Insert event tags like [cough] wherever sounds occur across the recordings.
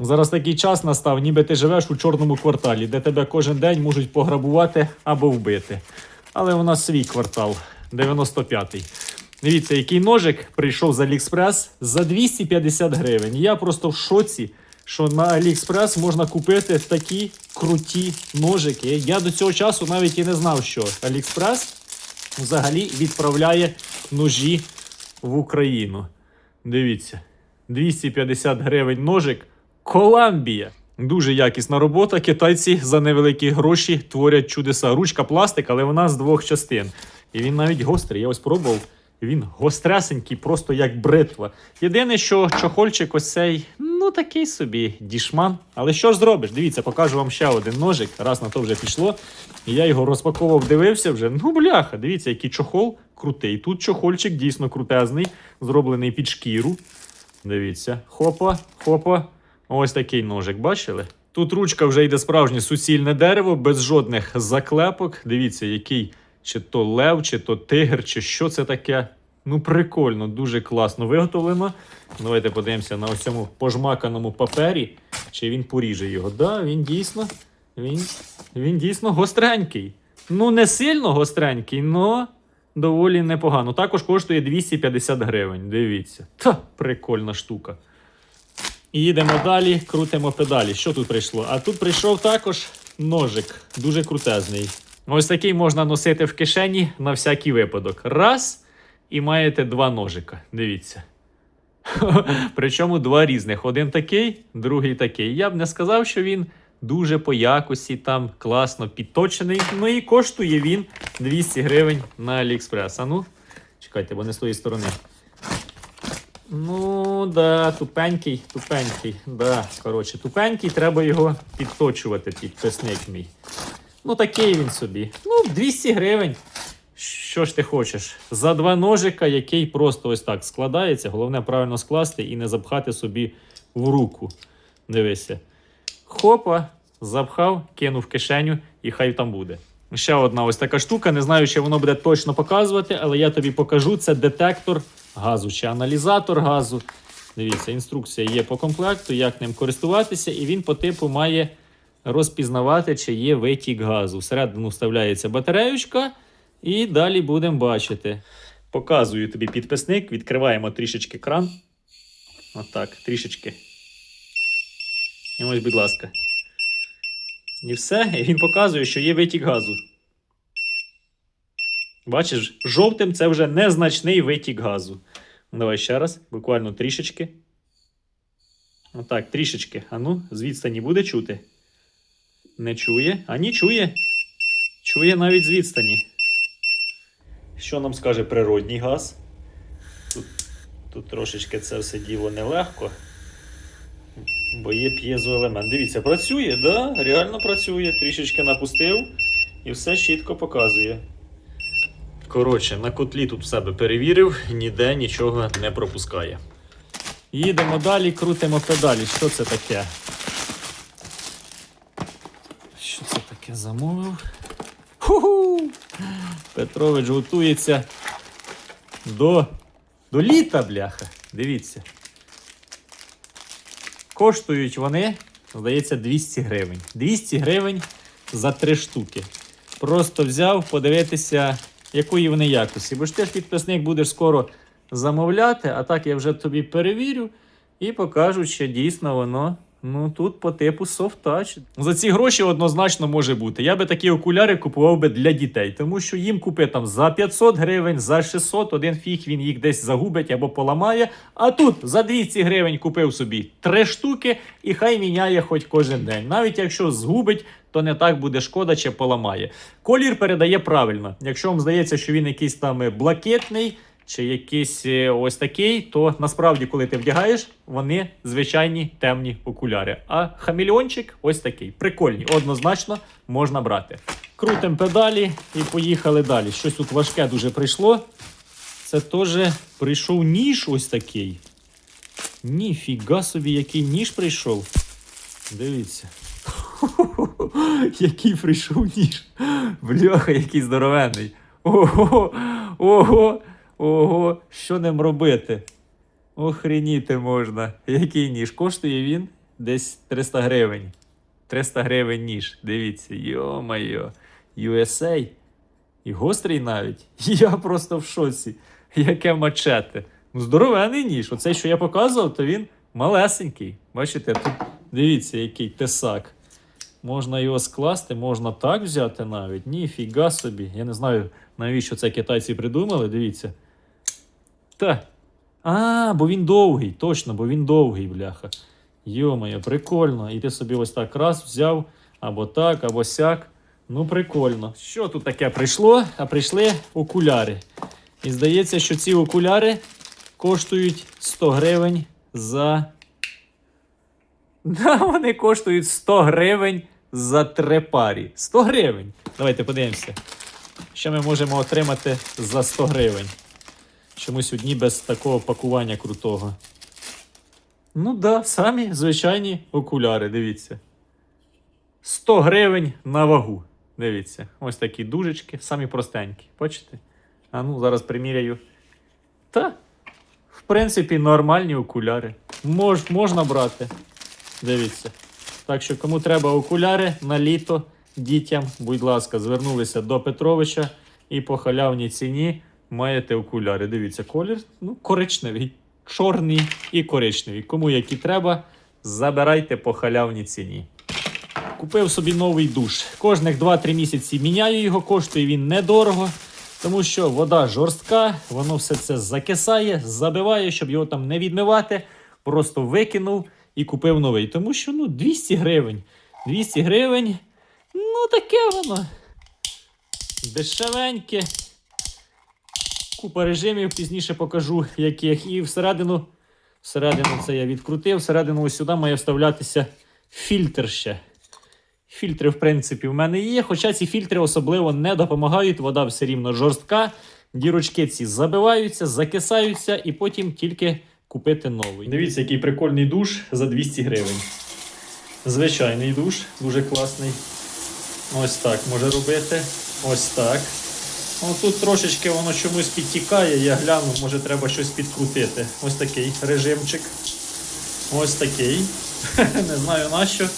Зараз такий час настав, ніби ти живеш у чорному кварталі, де тебе кожен день можуть пограбувати або вбити. Але у нас свій квартал, 95-й. Дивіться, який ножик прийшов з Аліекспрес за 250 гривень. Я просто в шоці, що на Аліекспрес можна купити такі круті ножики. Я до цього часу навіть і не знав, що Аліекспрес взагалі відправляє ножі в Україну. Дивіться, 250 гривень ножик. Коламбія. Дуже якісна робота. Китайці за невеликі гроші творять чудеса. Ручка пластик, але вона з двох частин. І він навіть гострий. Я ось пробував. Він гостресенький, просто як бритва. Єдине, що чохольчик ось цей, ну такий собі дішман. Але що ж зробиш? Дивіться, покажу вам ще один ножик. Раз на то вже пішло. І я його розпаковував, дивився вже. Ну, бляха, дивіться, який чохол крутий. Тут чохольчик дійсно крутезний, зроблений під шкіру. Дивіться, хопа, хопа. Ось такий ножик, бачили? Тут ручка вже йде справжнє суцільне дерево, без жодних заклепок. Дивіться, який чи то лев, чи то тигр, чи що це таке. Ну, прикольно, дуже класно виготовлено. Давайте подивимося на ось цьому пожмаканому папері, чи він поріже його. Да, він дійсно, він, він дійсно гостренький. Ну, не сильно гостренький, але доволі непогано. Також коштує 250 гривень. Дивіться. Та, прикольна штука. І їдемо далі, крутимо педалі. Що тут прийшло? А тут прийшов також ножик, дуже крутезний. Ось такий можна носити в кишені на всякий випадок. Раз, і маєте два ножика. Дивіться. [laughs] Причому два різних. Один такий, другий такий. Я б не сказав, що він дуже по якості, там класно підточений. Ну і коштує він 200 гривень на Аліекспрес. А ну, чекайте, бо не з тої сторони. Ну, да, тупенький, тупенький. Да, коротше, тупенький, треба його підточувати, підписник мій. Ну, такий він собі. Ну, 200 гривень. Що ж ти хочеш? За два ножика, який просто ось так складається. Головне правильно скласти і не запхати собі в руку. Дивися. Хопа, запхав, кинув в кишеню і хай там буде. Ще одна ось така штука. Не знаю, чи воно буде точно показувати, але я тобі покажу. Це детектор газу чи аналізатор газу. Дивіться, інструкція є по комплекту, як ним користуватися, і він по типу має розпізнавати, чи є витік газу. Всередину вставляється батареючка, і далі будемо бачити. Показую тобі підписник, відкриваємо трішечки кран. Отак, трішечки. І ось, будь ласка. І все. І він показує, що є витік газу. Бачиш, жовтим це вже незначний витік газу. Ну, Давай ще раз, буквально трішечки. Отак, трішечки. А ну, з відстані буде чути. Не чує. А ні, чує. Чує навіть з відстані. Що нам скаже природній газ? Тут, тут трошечки це все діло нелегко. Бо є п'єзоелемент. Дивіться, працює, да? Реально працює. Трішечки напустив і все чітко показує. Коротше, на котлі тут в себе перевірив, ніде нічого не пропускає. Їдемо далі, крутимо педалі. Що це таке? Що це таке замовив? Ху-ху! Петрович готується до, до літа, бляха. Дивіться. Коштують вони, здається, 200 гривень. 200 гривень за три штуки. Просто взяв подивитися, якої вони якості. Бо ж ти ж підписник будеш скоро замовляти, а так я вже тобі перевірю і покажу, що дійсно воно. Ну тут по типу touch. За ці гроші однозначно може бути. Я би такі окуляри купував би для дітей, тому що їм купи там за 500 гривень, за 600, один фіг він їх десь загубить або поламає. А тут за 200 гривень купив собі три штуки і хай міняє хоч кожен день. Навіть якщо згубить, то не так буде шкода чи поламає. Колір передає правильно. Якщо вам здається, що він якийсь там е, блакитний. Чи якийсь е, ось такий, то насправді, коли ти вдягаєш, вони звичайні темні окуляри. А хамільончик ось такий. Прикольний, однозначно можна брати. Крутим педалі і поїхали далі. Щось тут важке дуже прийшло. Це теж прийшов ніж ось такий. Ніфіга собі, який ніж прийшов. Дивіться. [laughs] Який прийшов ніж. Бляха, який здоровенний. Ого, ого. Ого, що ним робити? Охреніти можна. Який ніж? Коштує він десь 300 гривень. 300 гривень ніж. Дивіться, йо-майо. USA. І гострий навіть. [laughs] Я просто в шоці. Яке мачете. Ну, здоровений ніж. Оцей, що я показував, то він малесенький. Бачите, тут дивіться, який тесак. Можна його скласти, можна так взяти навіть. Ніфіга собі. Я не знаю, навіщо це китайці придумали. Дивіться. Та. А, бо він довгий, точно, бо він довгий, бляха. Йо-моє, прикольно. І ти собі ось так раз взяв, або так, або сяк. Ну, прикольно. Що тут таке прийшло? А прийшли окуляри. І здається, що ці окуляри коштують 100 гривень за. Вони коштують 100 гривень за три парі. 100 гривень. Давайте подивимося. Що ми можемо отримати за 100 гривень? Чомусь одні без такого пакування крутого. Ну да, самі звичайні окуляри, дивіться. 100 гривень на вагу. Дивіться. Ось такі дужечки, самі простенькі. Бачите? А ну, зараз приміряю. Та, в принципі, нормальні окуляри. Мож, можна брати. Дивіться. Так що, кому треба окуляри на літо дітям, будь ласка, звернулися до Петровича і по халявній ціні маєте окуляри. Дивіться, колір ну, коричневий, чорний і коричневий. Кому які треба, забирайте по халявній ціні. Купив собі новий душ. Кожних 2-3 місяці міняю його, коштує він недорого, тому що вода жорстка, воно все це закисає, забиває, щоб його там не відмивати. Просто викинув і купив новий. Тому що ну, 200 гривень. 200 гривень. Ну, таке воно. Дешевеньке. Купа режимів, пізніше покажу, яких. І всередину, всередину це я відкрутив, всередину ось сюди має вставлятися фільтр ще. Фільтри, в принципі, в мене є, хоча ці фільтри особливо не допомагають, вода все рівно жорстка. Дірочки ці забиваються, закисаються і потім тільки купити новий. Дивіться, який прикольний душ за 200 гривень. Звичайний душ, дуже класний. Ось так може робити. Ось так. О, тут трошечки воно чомусь підтікає, я гляну, може треба щось підкрутити. Ось такий режимчик. Ось такий. [laughs] Не знаю нащо.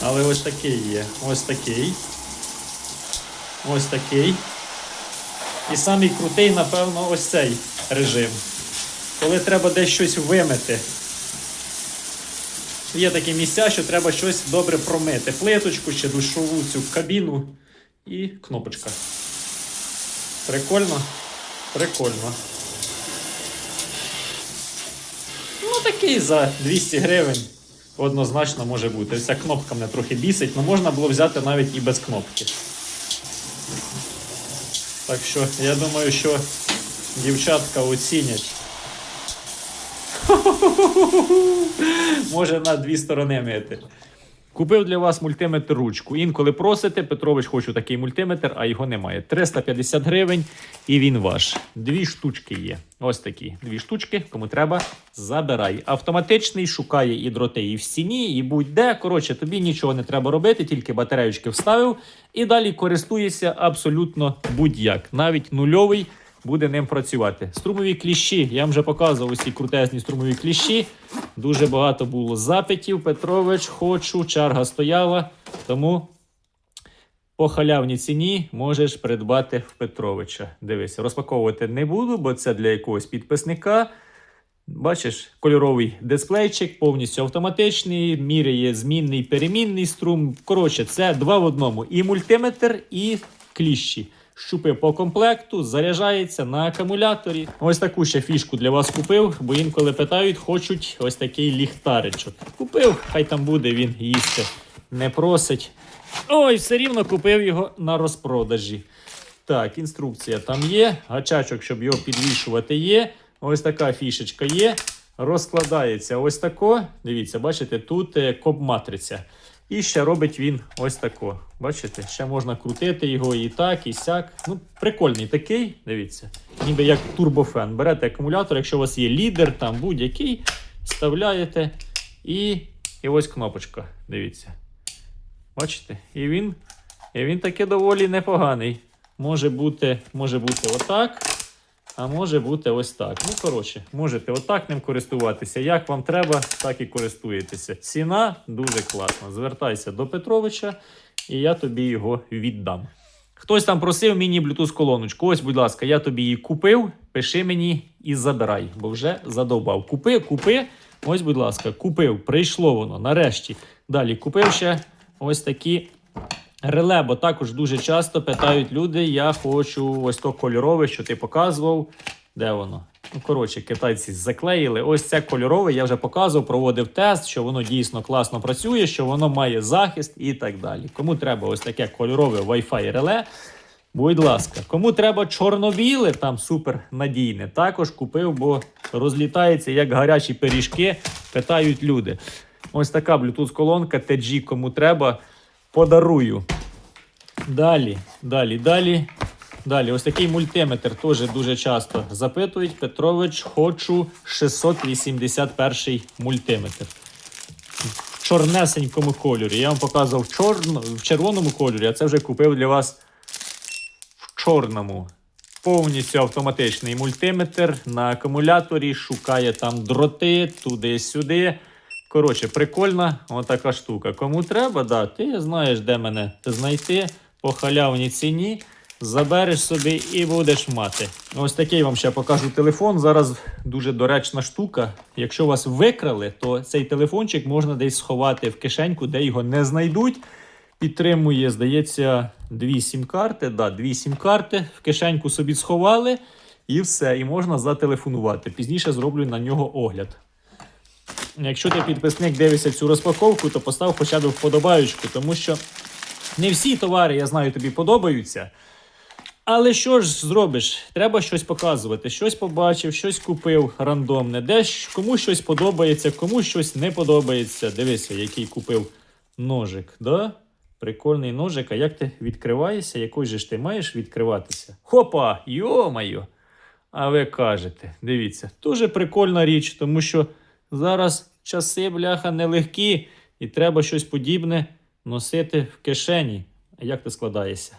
Але ось такий є. Ось такий. Ось такий. І самий крутий, напевно, ось цей режим. Коли треба десь щось вимити. Є такі місця, що треба щось добре промити. Плиточку чи душову цю кабіну і кнопочка. Прикольно? Прикольно. Ну, такий за 200 гривень однозначно може бути. Ця кнопка мене трохи бісить, але можна було взяти навіть і без кнопки. Так що я думаю, що дівчатка оцінять. [laughs] Може на дві сторони мити. Купив для вас мультиметр ручку. Інколи просите, Петрович, хочу такий мультиметр, а його немає. 350 гривень і він ваш. Дві штучки є. Ось такі. Дві штучки, кому треба, забирай. Автоматичний, шукає і дроти, і в стіні, і будь-де. Коротше, тобі нічого не треба робити, тільки батареючки вставив. І далі користуєшся абсолютно будь-як. Навіть нульовий буде ним працювати. Струмові кліщі. Я вам вже показував усі крутезні струмові кліщі. Дуже багато було запитів. Петрович, хочу, черга стояла. Тому по халявній ціні можеш придбати в Петровича. Дивись, розпаковувати не буду, бо це для якогось підписника. Бачиш, кольоровий дисплейчик, повністю автоматичний, міряє змінний перемінний струм. Коротше, це два в одному: і мультиметр, і кліщі. Щупи по комплекту, заряджається на акумуляторі. Ось таку ще фішку для вас купив, бо інколи питають, хочуть ось такий ліхтаричок. Купив, хай там буде він їсти. Не просить. Ой, все рівно купив його на розпродажі. Так, інструкція там є. Гачачок, щоб його підвішувати, є. Ось така фішечка є. Розкладається ось тако. Дивіться, бачите, тут е, коп-матриця. І ще робить він ось тако. Бачите, ще можна крутити його і так, і сяк. Ну, прикольний такий, дивіться. Ніби як турбофен. Берете акумулятор, якщо у вас є лідер, там будь-який, вставляєте. І, і ось кнопочка. Дивіться. Бачите? І він, і він таки доволі непоганий. Може бути, може бути отак. А може бути ось так. Ну, коротше, можете отак ним користуватися. Як вам треба, так і користуєтеся. Ціна дуже класна. Звертайся до Петровича, і я тобі його віддам. Хтось там просив мені Bluetooth колоночку. Ось, будь ласка, я тобі її купив. Пиши мені і забирай, бо вже задовбав. Купи, купи. Ось, будь ласка, купив. Прийшло воно нарешті. Далі купив ще ось такі реле, бо також дуже часто питають люди: я хочу ось то кольорове, що ти показував. Де воно? Ну, коротше, китайці заклеїли. Ось це кольорове, я вже показував, проводив тест, що воно дійсно класно працює, що воно має захист і так далі. Кому треба ось таке кольорове Wi-Fi реле, будь ласка. Кому треба чорно-біле, там супер надійне. Також купив, бо розлітається як гарячі пиріжки, питають люди. Ось така Bluetooth-колонка TG, кому треба, подарую. Далі, далі, далі. Далі, ось такий мультиметр теж дуже часто запитують. Петрович, хочу 681 мультиметр. В чорнесенькому кольорі. Я вам показував в, чорно, в червоному кольорі, а це вже купив для вас в чорному. Повністю автоматичний мультиметр на акумуляторі, шукає там дроти туди-сюди. Коротше, прикольна отака штука. Кому треба, да, ти знаєш, де мене знайти по халявній ціні. Забереш собі і будеш мати. Ось такий вам ще покажу телефон. Зараз дуже доречна штука. Якщо вас викрали, то цей телефончик можна десь сховати в кишеньку, де його не знайдуть. Підтримує, здається, дві сім-карти. Да, дві сім-карти в кишеньку собі сховали, і все. І можна зателефонувати. Пізніше зроблю на нього огляд. Якщо ти підписник дивишся цю розпаковку, то постав хоча б вподобаючку, тому що не всі товари, я знаю, тобі подобаються. Але що ж зробиш? Треба щось показувати. Щось побачив, щось купив рандомне. Десь комусь щось подобається, комусь щось не подобається. Дивися, який купив ножик. Да? Прикольний ножик. А як ти відкриваєшся? Якось же ж ти маєш відкриватися? Хопа! Йо-моє! А ви кажете, дивіться, дуже прикольна річ, тому що зараз часи, бляха, нелегкі, і треба щось подібне носити в кишені. Як ти складаєшся?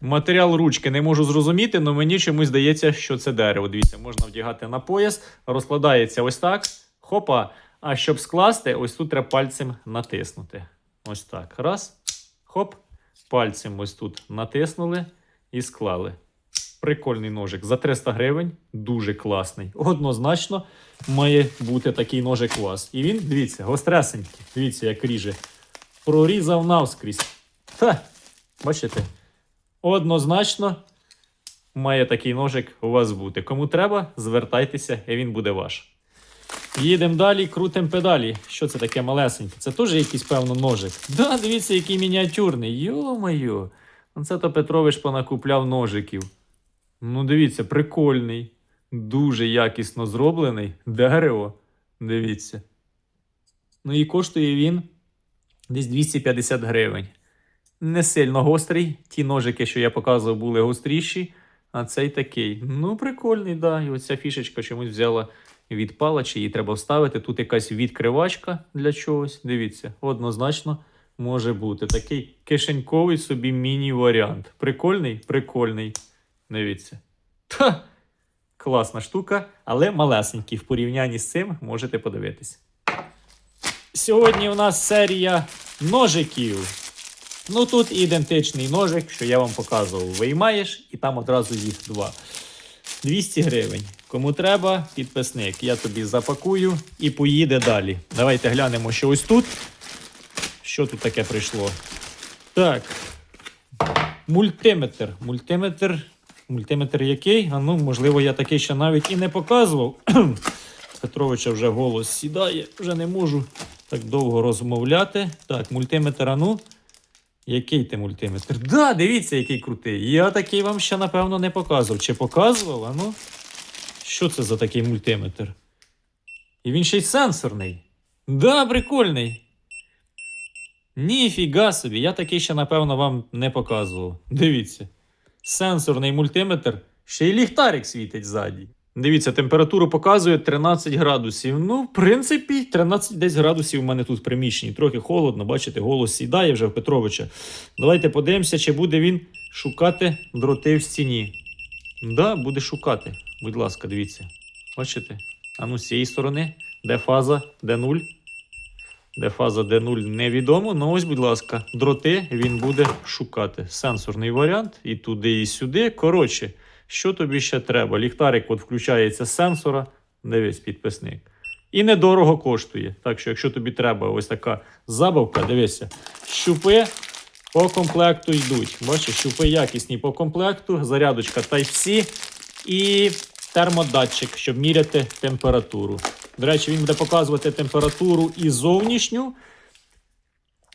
Матеріал ручки не можу зрозуміти, але мені чомусь здається, що це дерево. Дивіться, можна вдягати на пояс, розкладається ось так. Хопа. А щоб скласти, ось тут треба пальцем натиснути. Ось так. Раз. Хоп. Пальцем ось тут натиснули і склали. Прикольний ножик. За 300 гривень. Дуже класний. Однозначно має бути такий ножик у вас. І він, дивіться, гостресенький. Дивіться, як ріже. Прорізав навскрізь. Та, бачите? Однозначно має такий ножик у вас бути. Кому треба, звертайтеся, і він буде ваш. Їдемо далі, крутимо педалі. Що це таке малесеньке? Це теж якийсь, певно, ножик. Да, дивіться, який мініатюрний. Йо-моє. Це то Петрович понакупляв ножиків. Ну, дивіться, прикольний. Дуже якісно зроблений. Дерево. Дивіться. Ну і коштує він десь 250 гривень. Не сильно гострий. Ті ножики, що я показував, були гостріші, а цей такий. Ну, прикольний, да. І оця фішечка чомусь взяла відпала, чи її треба вставити. Тут якась відкривачка для чогось. Дивіться, однозначно може бути. Такий кишеньковий собі міні-варіант. Прикольний? Прикольний. Дивіться. Та! Класна штука, але малесенький. В порівнянні з цим можете подивитись. Сьогодні у нас серія ножиків. Ну тут ідентичний ножик, що я вам показував. Виймаєш, і там одразу їх два. 200 гривень. Кому треба, підписник. Я тобі запакую і поїде далі. Давайте глянемо, що ось тут. Що тут таке прийшло? Так. Мультиметр. Мультиметр. Мультиметр який? А ну, можливо, я такий ще навіть і не показував. [clears throat] Петровича вже голос сідає, вже не можу так довго розмовляти. Так, мультиметр, а ну. Який ти мультиметр? Да, дивіться, який крутий. Я такий вам ще, напевно, не показував. Чи показував? А ну? Що це за такий мультиметр? І він ще й сенсорний. Да, прикольний. Ніфіга собі, я такий ще, напевно, вам не показував. Дивіться. Сенсорний мультиметр, ще й ліхтарик світить ззаді. Дивіться, температуру показує 13 градусів. Ну, в принципі, 13 десь градусів у мене тут в приміщенні. Трохи холодно, бачите, голос сідає вже в Петровича. Давайте подивимося, чи буде він шукати дроти в стіні. Да, буде шукати. Будь ласка, дивіться. Бачите? А ну з цієї сторони, де фаза, де нуль. Де фаза, де нуль, невідомо. Ну ось, будь ласка, дроти він буде шукати. Сенсорний варіант і туди, і сюди. Коротше, що тобі ще треба? Ліхтарик от включається з сенсора. Дивись, підписник. І недорого коштує. Так що, якщо тобі треба ось така забавка, дивися, щупи по комплекту йдуть. Бачиш, щупи якісні по комплекту, зарядочка Type-C і термодатчик, щоб міряти температуру. До речі, він буде показувати температуру і зовнішню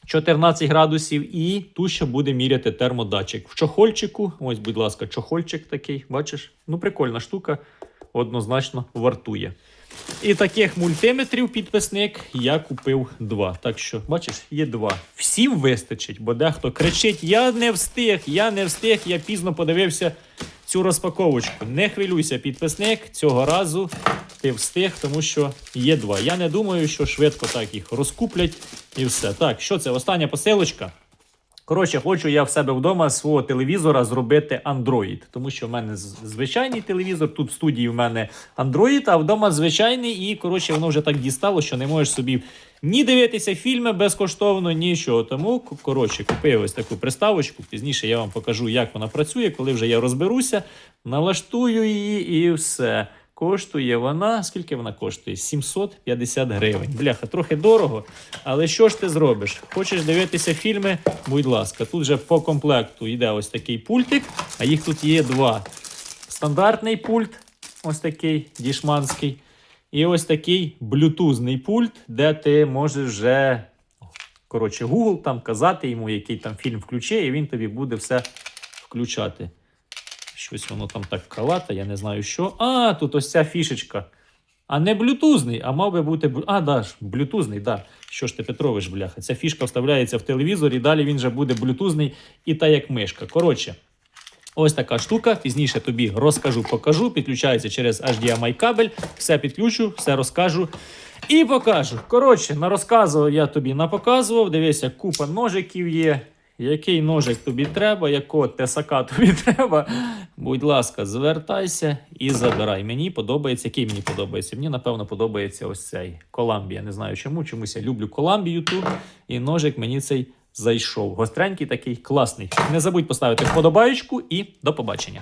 14 градусів, і ту, що буде міряти термодатчик. В чохольчику, ось, будь ласка, чохольчик такий, бачиш? Ну, прикольна штука, однозначно вартує. І таких мультиметрів підписник я купив два. Так що, бачиш, є два. Всім вистачить, бо дехто кричить: Я не встиг, я не встиг, я пізно подивився цю розпаковочку. Не хвилюйся, підписник. Цього разу ти встиг, тому що є два. Я не думаю, що швидко так їх розкуплять і все. Так, що це? Остання посилочка. Коротше, хочу я в себе вдома свого телевізора зробити Android, тому що в мене звичайний телевізор, тут в студії в мене Android, а вдома звичайний, і коротше, воно вже так дістало, що не можеш собі ні дивитися фільми безкоштовно, нічого. Тому коротше, купив ось таку приставочку. Пізніше я вам покажу, як вона працює, коли вже я розберуся, налаштую її і все. Коштує вона, скільки вона коштує? 750 гривень. Бляха, трохи дорого. Але що ж ти зробиш? Хочеш дивитися фільми? Будь ласка, тут же по комплекту йде ось такий пультик, а їх тут є два. Стандартний пульт, ось такий дішманський. І ось такий блютузний пульт, де ти можеш вже, коротше, Google там казати йому, який там фільм включи, і він тобі буде все включати. Щось воно там так калата, я не знаю що. А, тут ось ця фішечка. А не блютузний, а мав би бути. А, да, блютузний, да. Що ж ти, Петрович, бляха? Ця фішка вставляється в телевізор, і далі він вже буде блютузний і та як мишка. Коротше, ось така штука. Пізніше тобі розкажу, покажу. Підключається через HDMI кабель. Все підключу, все розкажу і покажу. Коротше, нарозказував я тобі напоказував. Дивися, купа ножиків є. Який ножик тобі треба, якого тесака тобі [laughs] треба, будь ласка, звертайся і забирай. Мені подобається, який мені подобається. Мені, напевно, подобається ось цей Коламбія. Не знаю чому. Чомусь я люблю Коламбію тут. і ножик мені цей зайшов. Гостренький такий класний. Не забудь поставити вподобаєчку і до побачення.